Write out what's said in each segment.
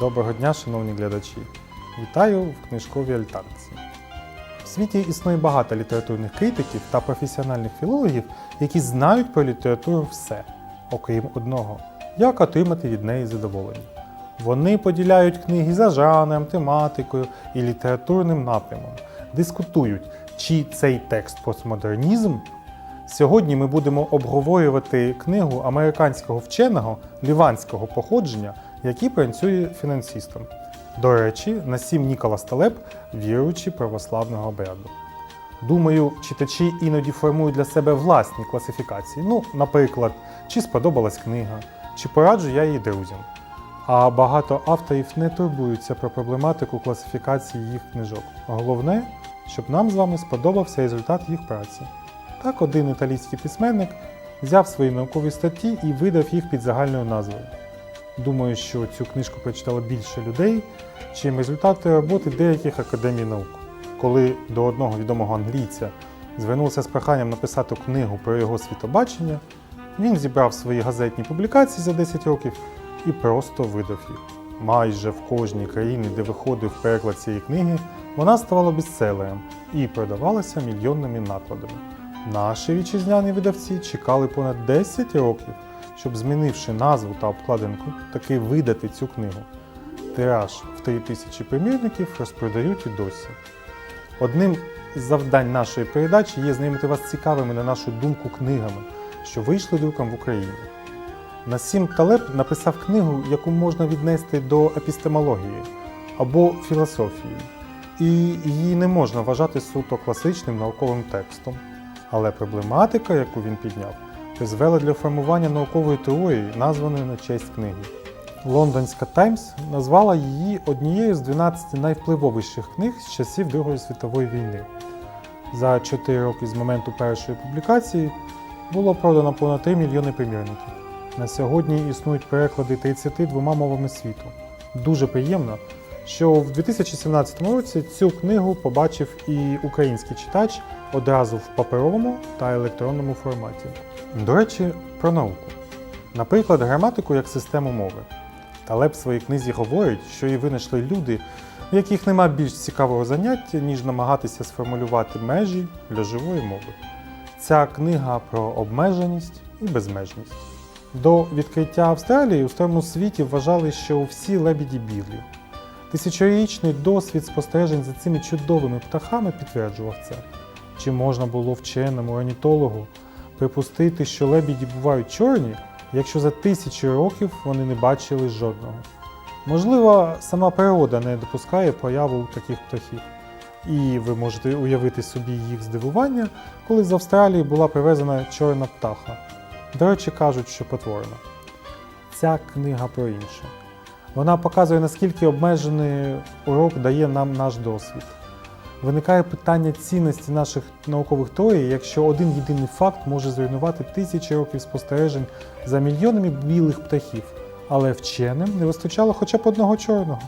Доброго дня, шановні глядачі! Вітаю в книжковій альтанці. В світі існує багато літературних критиків та професіональних філологів, які знають про літературу все, окрім одного як отримати від неї задоволення. Вони поділяють книги за жанром, тематикою і літературним напрямом, дискутують, чи цей текст постмодернізм. Сьогодні ми будемо обговорювати книгу американського вченого ліванського походження, який працює фінансистом. До речі, Насім Ніколас Талеб віруючий православного обряду. Думаю, читачі іноді формують для себе власні класифікації. Ну, наприклад, чи сподобалась книга, чи пораджу я її друзям. А багато авторів не турбуються про проблематику класифікації їх книжок. Головне, щоб нам з вами сподобався результат їх праці. Так один італійський письменник взяв свої наукові статті і видав їх під загальною назвою. Думаю, що цю книжку прочитало більше людей, чим результати роботи деяких академій наук. Коли до одного відомого англійця звернувся з проханням написати книгу про його світобачення, він зібрав свої газетні публікації за 10 років і просто видав їх. Майже в кожній країні, де виходив переклад цієї книги, вона ставала бестселером і продавалася мільйонними накладами. Наші вітчизняні видавці чекали понад 10 років, щоб, змінивши назву та обкладинку, таки видати цю книгу. Тираж в 3000 примірників розпродають і досі. Одним з завдань нашої передачі є знайомити вас цікавими на нашу думку книгами, що вийшли друком в Україні. Насім Талеб написав книгу, яку можна віднести до епістемології або філософії, і її не можна вважати суто класичним науковим текстом. Але проблематика, яку він підняв, призвела для формування наукової теорії, названої на честь книги. Лондонська Таймс назвала її однією з 12 найвпливовіших книг з часів Другої світової війни. За 4 роки з моменту першої публікації було продано понад 3 мільйони примірників. На сьогодні існують переклади 32 мовами світу. Дуже приємно, що в 2017 році цю книгу побачив і український читач одразу в паперовому та електронному форматі. До речі, про науку. Наприклад, граматику як систему мови. Талеб в своїй книзі говорить, що її винайшли люди, в яких нема більш цікавого заняття, ніж намагатися сформулювати межі для живої мови. Ця книга про обмеженість і безмежність. До відкриття Австралії у старому світі вважали, що всі лебіді білі. Тисячорічний досвід спостережень за цими чудовими птахами підтверджував це. Чи можна було вченому орнітологу припустити, що лебіді бувають чорні, якщо за тисячі років вони не бачили жодного? Можливо, сама природа не допускає появу таких птахів. І ви можете уявити собі їх здивування, коли з Австралії була привезена чорна птаха. До речі, кажуть, що потворна. Ця книга про інше. Вона показує, наскільки обмежений урок дає нам наш досвід. Виникає питання цінності наших наукових теорій, якщо один єдиний факт може зруйнувати тисячі років спостережень за мільйонами білих птахів, але вченим не вистачало хоча б одного чорного.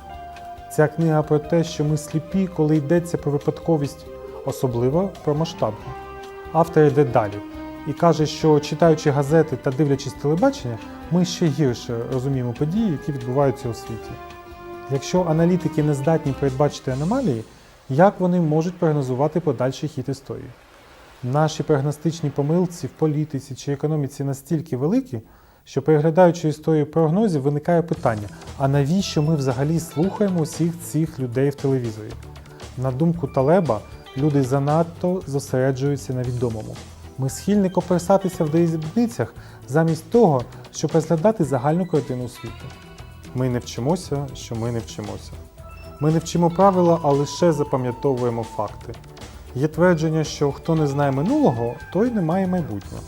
Ця книга про те, що ми сліпі, коли йдеться про випадковість, особливо про масштабну. Автор йде далі і каже, що читаючи газети та дивлячись телебачення, ми ще гірше розуміємо події, які відбуваються у світі. Якщо аналітики не здатні передбачити аномалії, як вони можуть прогнозувати подальший хід історії? Наші прогностичні помилці в політиці чи економіці настільки великі, що переглядаючи історію прогнозів, виникає питання: а навіщо ми взагалі слухаємо усіх цих людей в телевізорі? На думку Талеба, люди занадто зосереджуються на відомому. Ми схильні коперсатися в дрібницях замість того, щоб розглядати загальну картину світу. Ми не вчимося, що ми не вчимося. Ми не вчимо правила, а лише запам'ятовуємо факти. Є твердження, що хто не знає минулого, той не має майбутнього.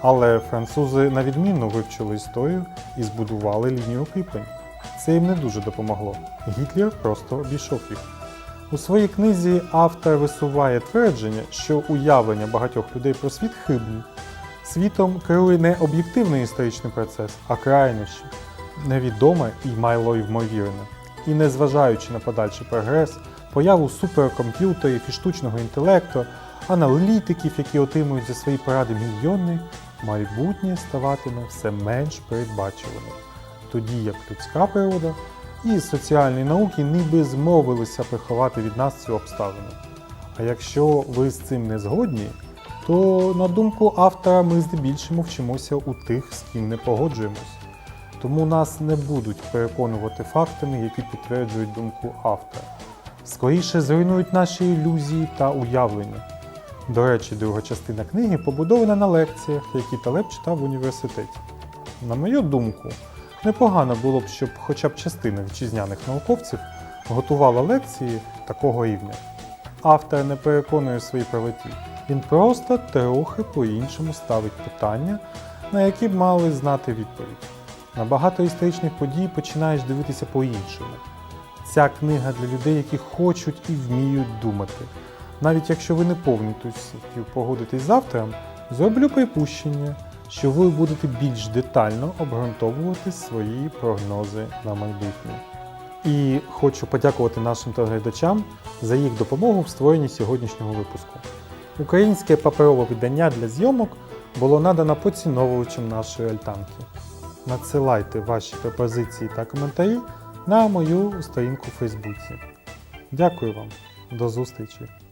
Але французи на відмінно вивчили історію і збудували лінію укріплень. Це їм не дуже допомогло. Гітлер просто обійшов їх. У своїй книзі автор висуває твердження, що уявлення багатьох людей про світ хибні. Світом керує не об'єктивний історичний процес, а крайнощі, невідоме і майло ймовірне. І незважаючи на подальший прогрес, появу суперкомп'ютерів і штучного інтелекту, аналітиків, які отримують за свої поради мільйони, майбутнє ставатиме все менш передбачуваним, тоді як людська природа і соціальні науки ніби змовилися приховати від нас цю обставину. А якщо ви з цим не згодні, то на думку автора ми здебільшого вчимося у тих, з ким не погоджуємось. Тому нас не будуть переконувати фактами, які підтверджують думку автора. Скоріше зруйнують наші ілюзії та уявлення. До речі, друга частина книги побудована на лекціях, які Талеб читав в університеті. На мою думку, непогано було б, щоб хоча б частина вітчизняних науковців готувала лекції такого рівня. Автор не переконує у своїй правоті. Він просто трохи по-іншому ставить питання, на які б мали знати відповідь. На багато історичних подій починаєш дивитися по-іншому. Ця книга для людей, які хочуть і вміють думати. Навіть якщо ви не повністю погодитесь з автором, зроблю припущення, що ви будете більш детально обґрунтовувати свої прогнози на майбутнє. І хочу подякувати нашим телеглядачам за їх допомогу в створенні сьогоднішнього випуску. Українське паперове видання для зйомок було надано поціновувачам нашої альтанки. Надсилайте ваші пропозиції та коментарі на мою сторінку у Фейсбуці. Дякую вам, до зустрічі!